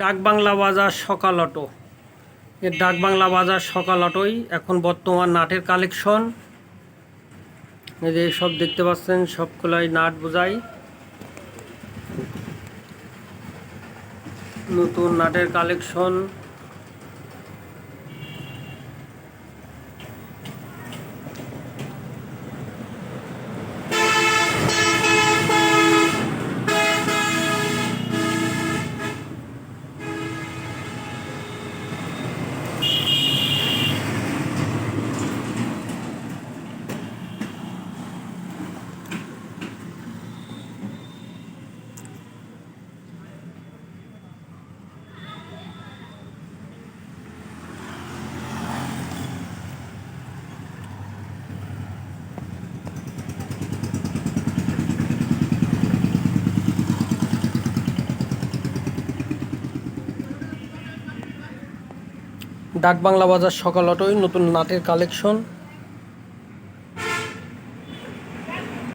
ডাকবাংলা বাজার সকাল অটো। এর ডাক বাংলা বাজার সকাল অটোই এখন বর্তমান নাটের কালেকশন। এই যে সব দেখতে পাচ্ছেন, সবগুলাই নাট বোঝাই। নতুন নাটের কালেকশন। ডাকবাংলা বাজার সকাল অটোই নতুন নাটের কালেকশন।